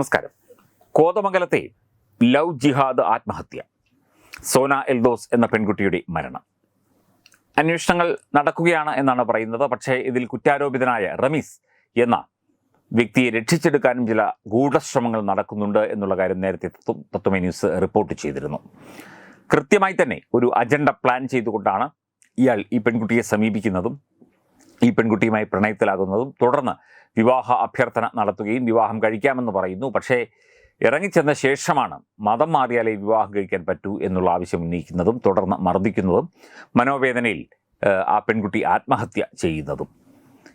നമസ്കാരം. കോതമംഗലത്തെ ലവ് ജിഹാദ് ആത്മഹത്യ. സോന എൽദോസ് എന്ന പെൺകുട്ടിയുടെ മരണം. അന്വേഷണങ്ങൾ നടക്കുകയാണ് എന്നാണ് പറയുന്നത്. പക്ഷേ ഇതിൽ കുറ്റാരോപിതനായ റമീസ് എന്ന വ്യക്തിയെ രക്ഷിച്ചെടുക്കാനും ചില ഗൂഢശ്രമങ്ങൾ നടക്കുന്നുണ്ട് എന്നുള്ള കാര്യം നേരത്തെ തത്വമെ ന്യൂസ് റിപ്പോർട്ട് ചെയ്തിരുന്നു. കൃത്യമായി തന്നെ ഒരു അജണ്ട പ്ലാൻ ചെയ്തുകൊണ്ടാണ് ഇയാൾ ഈ പെൺകുട്ടിയെ സമീപിക്കുന്നതും ഈ പെൺകുട്ടിയുമായി പ്രണയത്തിലാകുന്നതും തുടർന്ന് വിവാഹ അഭ്യർത്ഥന നടത്തുകയും വിവാഹം കഴിക്കാമെന്ന് പറയുന്നു. പക്ഷേ ഇറങ്ങിച്ചെന്ന ശേഷമാണ് മതം മാറിയാലേ വിവാഹം കഴിക്കാൻ പറ്റൂ എന്നുള്ള ആവശ്യം ഉന്നയിക്കുന്നതും തുടർന്ന് മർദ്ദിക്കുന്നതും മനോവേദനയിൽ ആ പെൺകുട്ടി ആത്മഹത്യ ചെയ്യുന്നതും.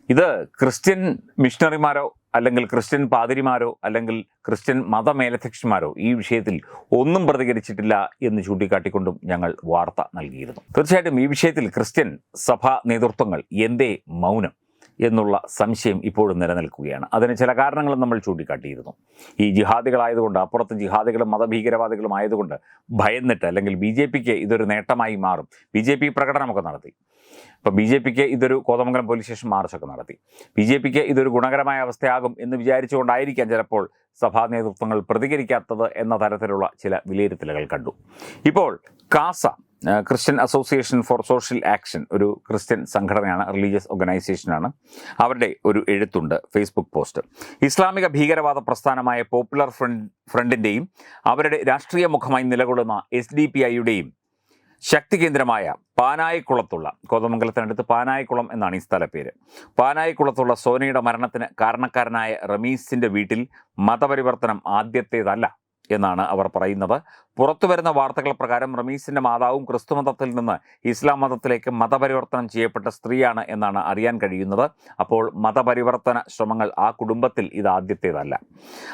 ഇത് ക്രിസ്ത്യൻ മിഷണറിമാരോ അല്ലെങ്കിൽ ക്രിസ്ത്യൻ പാതിരിമാരോ അല്ലെങ്കിൽ ക്രിസ്ത്യൻ മതമേലധ്യക്ഷന്മാരോ ഈ വിഷയത്തിൽ ഒന്നും പ്രതികരിച്ചിട്ടില്ല എന്ന് ചൂണ്ടിക്കാട്ടിക്കൊണ്ടും ഞങ്ങൾ വാർത്ത നൽകിയിരുന്നു. തീർച്ചയായിട്ടും ഈ വിഷയത്തിൽ ക്രിസ്ത്യൻ സഭാ നേതൃത്വങ്ങൾ എന്തേ മൗനം എന്നുള്ള സംശയം ഇപ്പോഴും നിലനിൽക്കുകയാണ്. അതിന് ചില കാരണങ്ങളും നമ്മൾ ചൂണ്ടിക്കാട്ടിയിരുന്നു. ഈ ജിഹാദികളായതുകൊണ്ട് അപ്പുറത്ത് ജിഹാദികളും മതഭീകരവാദികളും ആയതുകൊണ്ട് ഭയന്നിട്ട് അല്ലെങ്കിൽ ബി ജെ പിക്ക് ഇതൊരു നേട്ടമായി മാറും. ബി ജെ പി പ്രകടനമൊക്കെ നടത്തി. ഇപ്പോൾ ബി ജെ പിക്ക് ഇതൊരു കോതമംഗലം പോലീസ് സ്റ്റേഷൻ മാർച്ചൊക്കെ നടത്തി. ബി ജെ പിക്ക് ഇതൊരു ഗുണകരമായ അവസ്ഥയാകും എന്ന് വിചാരിച്ചുകൊണ്ടായിരിക്കാം ചിലപ്പോൾ സഭാ നേതൃത്വങ്ങൾ പ്രതികരിക്കാത്തത് എന്ന തരത്തിലുള്ള ചില വിലയിരുത്തലുകൾ കണ്ടു. ഇപ്പോൾ CASA Christian association for social action ഒരു ക്രിസ്ത്യൻ സംഘടനയാണ് റിലീജിയസ് ഓർഗനൈസേഷനാണ്. അവരുടെ ഒരു എഴുത്തുണ്ട് ഫേസ്ബുക്ക് പോസ്റ്റ്. ഇസ്ലാമിക ഭീകരവാദ പ്രസ്ഥാനമായ പോപ്പുലർ ഫ്രണ്ട് ഫ്രണ്ടിന്റെയും അവരുടെ രാഷ്ട്രീയ മുഖമായി നിലകൊള്ളുന്ന എസ് ഡി പി ഐയുടെയും ശക്തി കേന്ദ്രമായ പാനായിക്കുളത്തുള്ള കോതമംഗലത്തിനടുത്ത് പാനായിക്കുളം എന്നാണ് ഈ സ്ഥലപ്പേര്. പാനായിക്കുളത്തുള്ള സോനയുടെ മരണത്തിന് കാരണക്കാരനായ റമീസിന്റെ വീട്ടിൽ മതപരിവർത്തനം ആദ്യത്തേതല്ല. എന്നാണ് അവർ പറയുന്നത്. പുറത്തു വരുന്ന വാർത്തകൾ പ്രകാരം റമീസിന്റെ മാതാവും ക്രിസ്തുമതത്തിൽ നിന്ന് ഇസ്ലാം മതത്തിലേക്ക് മതപരിവർത്തനം ചെയ്യപ്പെട്ട സ്ത്രീയാണ് എന്നാണ് അറിയാൻ കഴിയുന്നത്. അപ്പോൾ മതപരിവർത്തന ശ്രമങ്ങൾ ആ കുടുംബത്തിൽ ഇത് ആദ്യത്തേതല്ല.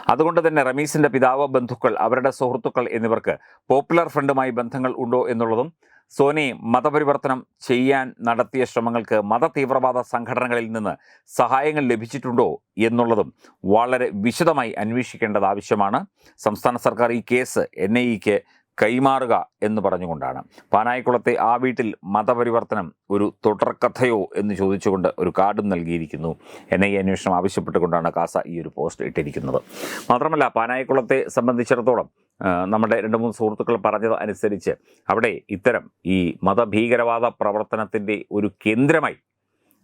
അതുകൊണ്ട് തന്നെ റമീസിന്റെ പിതാവ് ബന്ധുക്കൾ അവരുടെ സുഹൃത്തുക്കൾ എന്നിവർക്ക് പോപ്പുലർ ഫ്രണ്ടുമായി ബന്ധങ്ങൾ ഉണ്ടോ എന്നുള്ളതും സോനയെ മതപരിവർത്തനം ചെയ്യാൻ നടത്തിയ ശ്രമങ്ങൾക്ക് മത തീവ്രവാദ സംഘടനകളിൽ നിന്ന് സഹായങ്ങൾ ലഭിച്ചിട്ടുണ്ടോ എന്നുള്ളതും വളരെ വിശദമായി അന്വേഷിക്കേണ്ടത് ആവശ്യമാണ്. സംസ്ഥാന സർക്കാർ ഈ കേസ് എൻ ഐ ഇക്ക് കൈമാറുക എന്ന് പറഞ്ഞുകൊണ്ടാണ്. പാനായിക്കുളത്തെ ആ വീട്ടിൽ മതപരിവർത്തനം ഒരു തുടർക്കഥയോ എന്ന് ചോദിച്ചുകൊണ്ട് ഒരു കാർഡും നൽകിയിരിക്കുന്നു. എൻ ഐ അന്വേഷണം ആവശ്യപ്പെട്ടുകൊണ്ടാണ് കാസ ഈ ഒരു പോസ്റ്റ് ഇട്ടിരിക്കുന്നത്. മാത്രമല്ല പാനായിക്കുളത്തെ സംബന്ധിച്ചിടത്തോളം നമ്മുടെ രണ്ട് മൂന്ന് സുഹൃത്തുക്കൾ പറഞ്ഞത് അനുസരിച്ച് അവിടെ ഇത്തരം ഈ മതഭീകരവാദ പ്രവർത്തനത്തിന്റെ ഒരു കേന്ദ്രമായി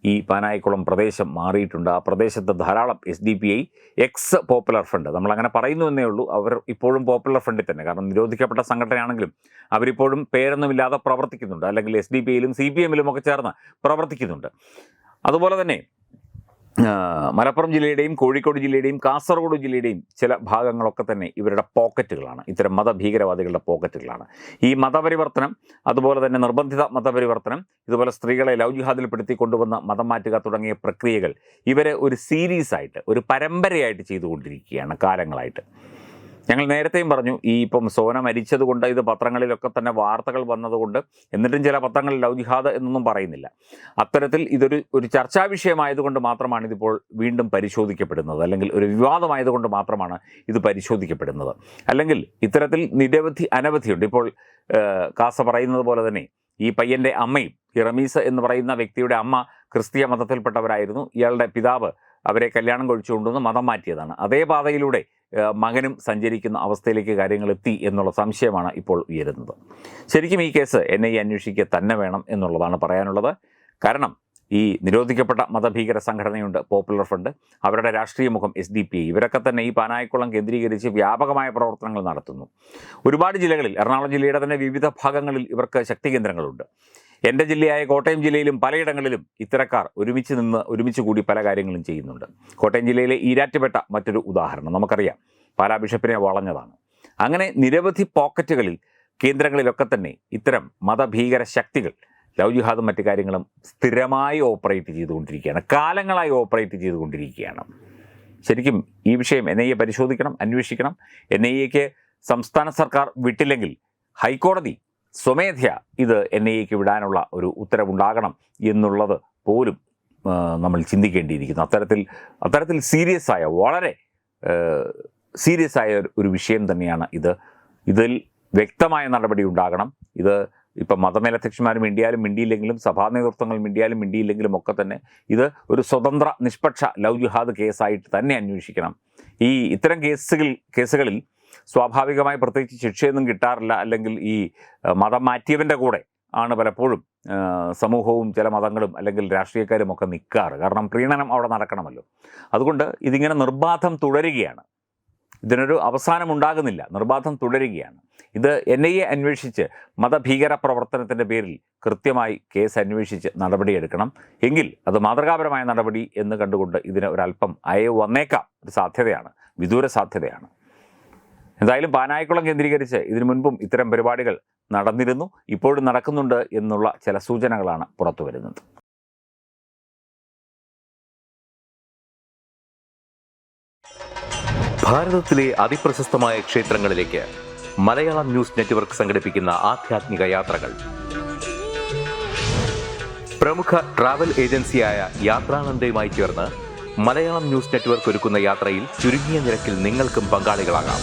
ഈ പാനായിക്കുളം പ്രദേശം മാറിയിട്ടുണ്ട്. ആ പ്രദേശത്ത് ധാരാളം S D P I ex Popular Front നമ്മളങ്ങനെ പറയുന്നു എന്നേ ഉള്ളൂ. അവർ ഇപ്പോഴും പോപ്പുലർ ഫ്രണ്ടിൽ തന്നെ. കാരണം നിരോധിക്കപ്പെട്ട സംഘടനയാണെങ്കിലും അവരിപ്പോഴും പേരൊന്നുമില്ലാതെ പ്രവർത്തിക്കുന്നുണ്ട്. അല്ലെങ്കിൽ എസ് ഡി പി ഐയിലും സി പി എമ്മിലും ഒക്കെ ചേർന്ന് പ്രവർത്തിക്കുന്നുണ്ട്. അതുപോലെ തന്നെ മലപ്പുറം ജില്ലയുടെയും കോഴിക്കോട് ജില്ലയുടെയും കാസർഗോഡ് ജില്ലയുടെയും ചില ഭാഗങ്ങളൊക്കെ തന്നെ ഇവരുടെ പോക്കറ്റുകളാണ്. ഇത്തരം മതഭീകരവാദികളുടെ പോക്കറ്റുകളാണ്. ഈ മതപരിവർത്തനം അതുപോലെ തന്നെ നിർബന്ധിത മതപരിവർത്തനം ഇതുപോലെ സ്ത്രീകളെ ലവ് ജിഹാദിൽപ്പെടുത്തി കൊണ്ടുവന്ന് മതം മാറ്റുക തുടങ്ങിയ പ്രക്രിയകൾ ഇവരെ ഒരു സീരീസായിട്ട് ഒരു പരമ്പരയായിട്ട് ചെയ്തുകൊണ്ടിരിക്കുകയാണ് കാലങ്ങളായിട്ട്. ഞങ്ങൾ നേരത്തെയും പറഞ്ഞു ഈ ഇപ്പം സോന മരിച്ചതുകൊണ്ട് ഇത് പത്രങ്ങളിലൊക്കെ തന്നെ വാർത്തകൾ വന്നതുകൊണ്ട് എന്നിട്ടും ചില പത്രങ്ങളിൽ ലവ് ജിഹാദ് എന്നൊന്നും പറയുന്നില്ല. അത്തരത്തിൽ ഇതൊരു ഒരു ചർച്ചാ വിഷയമായതുകൊണ്ട് മാത്രമാണ് ഇതിപ്പോൾ വീണ്ടും പരിശോധിക്കപ്പെടുന്നത്. അല്ലെങ്കിൽ ഒരു വിവാദമായതുകൊണ്ട് മാത്രമാണ് ഇത് പരിശോധിക്കപ്പെടുന്നത്. അല്ലെങ്കിൽ ഇത്തരത്തിൽ നിരവധി അനവധിയുണ്ട്. ഇപ്പോൾ കാസ പറയുന്നത് പോലെ തന്നെ ഈ പയ്യന്റെ അമ്മയും ഈ റമീസ് എന്ന് പറയുന്ന വ്യക്തിയുടെ അമ്മ ക്രിസ്തീയ മതത്തിൽപ്പെട്ടവരായിരുന്നു. ഇയാളുടെ പിതാവ് അവരെ കല്യാണം കഴിച്ചുകൊണ്ടുവന്ന് മതം മാറ്റിയതാണ്. അതേ പാതയിലൂടെ മകനും സഞ്ചരിക്കുന്ന അവസ്ഥയിലേക്ക് കാര്യങ്ങൾ എത്തി എന്നുള്ള സംശയമാണ് ഇപ്പോൾ ഉയരുന്നത്. ശരിക്കും ഈ കേസ് എൻ ഐ അന്വേഷിക്കുക തന്നെ വേണം എന്നുള്ളതാണ് പറയാനുള്ളത്. കാരണം ഈ നിരോധിക്കപ്പെട്ട മതഭീകര സംഘടനയുണ്ട് പോപ്പുലർ ഫ്രണ്ട് അവരുടെ രാഷ്ട്രീയ മുഖം എസ് ഡി പി ഇവരൊക്കെ തന്നെ ഈ പാനായിക്കുളം കേന്ദ്രീകരിച്ച് വ്യാപകമായ പ്രവർത്തനങ്ങൾ നടത്തുന്നു. ഒരുപാട് ജില്ലകളിൽ എറണാകുളം ജില്ലയുടെ തന്നെ വിവിധ ഭാഗങ്ങളിൽ ഇവർക്ക് ശക്തി കേന്ദ്രങ്ങളുണ്ട് എന്റെ ജില്ലയായ കോട്ടയം ജില്ലയിലും പലയിടങ്ങളിലും ഇത്തരക്കാർ ഒരുമിച്ച് നിന്ന് ഒരുമിച്ച് കൂടി പല കാര്യങ്ങളും ചെയ്യുന്നുണ്ട്. കോട്ടയം ജില്ലയിലെ ഈരാറ്റുപേട്ട മറ്റൊരു ഉദാഹരണം നമുക്കറിയാം. പാലാ ബിഷപ്പിനെ വളഞ്ഞതാണ്. അങ്ങനെ നിരവധി പോക്കറ്റുകളിൽ കേന്ദ്രങ്ങളിലൊക്കെ തന്നെ ഇത്തരം മതഭീകര ശക്തികൾ ലവ് ജിഹാദും മറ്റു കാര്യങ്ങളും സ്ഥിരമായി ഓപ്പറേറ്റ് ചെയ്തുകൊണ്ടിരിക്കുകയാണ്. കാലങ്ങളായി ഓപ്പറേറ്റ് ചെയ്തുകൊണ്ടിരിക്കുകയാണ്. ശരിക്കും ഈ വിഷയം എൻ ഐ എ പരിശോധിക്കണം അന്വേഷിക്കണം. എൻ ഐ എക്ക് സംസ്ഥാന സർക്കാർ വിട്ടില്ലെങ്കിൽ ഹൈക്കോടതി സ്വമേധയ ഇത് എൻ ഐ എക്ക് വിടാനുള്ള ഒരു ഉത്തരവുണ്ടാകണം എന്നുള്ളത് പോലും നമ്മൾ ചിന്തിക്കേണ്ടിയിരിക്കുന്നു. അത്തരത്തിൽ അത്തരത്തിൽ സീരിയസ് ആയ വളരെ സീരിയസ് ആയ ഒരു- വിഷയം തന്നെയാണ് ഇത്. ഇതിൽ വ്യക്തമായ നടപടി ഉണ്ടാകണം. ഇത് ഇപ്പം മതമേലധ്യക്ഷന്മാർ മിണ്ടിയാലും മിണ്ടിയില്ലെങ്കിലും സഭാ നേതൃത്വങ്ങൾ മിണ്ടിയാലും മിണ്ടിയില്ലെങ്കിലും ഒക്കെ തന്നെ ഇത് ഒരു സ്വതന്ത്ര നിഷ്പക്ഷ ലവ് ജിഹാദ് കേസായിട്ട് തന്നെ അന്വേഷിക്കണം. ഈ ഇത്തരം കേസുകൾ കേസുകളിൽ സ്വാഭാവികമായി പ്രത്യേകിച്ച് ശിക്ഷയൊന്നും കിട്ടാറില്ല. അല്ലെങ്കിൽ ഈ മതം മാറ്റിയവന്റെ കൂടെ ആണ് പലപ്പോഴും സമൂഹവും ചില മതങ്ങളും അല്ലെങ്കിൽ രാഷ്ട്രീയക്കാരും ഒക്കെ നിൽക്കാറ് കാരണം പ്രീണനം അവിടെ നടക്കണമല്ലോ. അതുകൊണ്ട് ഇതിങ്ങനെ നിർബാധം തുടരുകയാണ്. ഇതിനൊരു അവസാനം ഉണ്ടാകുന്നില്ല. നിർബാധം തുടരുകയാണ്. ഇത് എൻ ഐ എ അന്വേഷിച്ച് മതഭീകര പ്രവർത്തനത്തിന്റെ പേരിൽ കൃത്യമായി കേസ് അന്വേഷിച്ച് നടപടിയെടുക്കണം എങ്കിൽ അത് മാതൃകാപരമായ നടപടി എന്ന് കണ്ടുകൊണ്ട് ഇതിന് ഒരല്പം അയവ് വന്നേക്കാം. ഒരു സാധ്യതയാണ്. വിദൂര സാധ്യതയാണ്. എന്തായാലും പാനായിക്കുളം കേന്ദ്രീകരിച്ച് ഇതിനു മുൻപും ഇത്തരം പരിപാടികൾ നടന്നിരുന്നു ഇപ്പോഴും നടക്കുന്നുണ്ട് എന്നുള്ള ചില സൂചനകളാണ് പുറത്തു വരുന്നത്. ഭാരതത്തിലെ അതിപ്രശസ്തമായ ക്ഷേത്രങ്ങളിലേക്ക് മലയാളം ന്യൂസ് നെറ്റ്വർക്ക് സംഘടിപ്പിക്കുന്ന ആധ്യാത്മിക യാത്രകൾ. പ്രമുഖ ട്രാവൽ ഏജൻസിയായ യാത്രാനന്ദയുമായി ചേർന്ന് മലയാളം ന്യൂസ് നെറ്റ്വർക്ക് ഒരുക്കുന്ന യാത്രയിൽ ചുരുങ്ങിയ നിരക്കിൽ നിങ്ങൾക്കും പങ്കാളികളാകാം.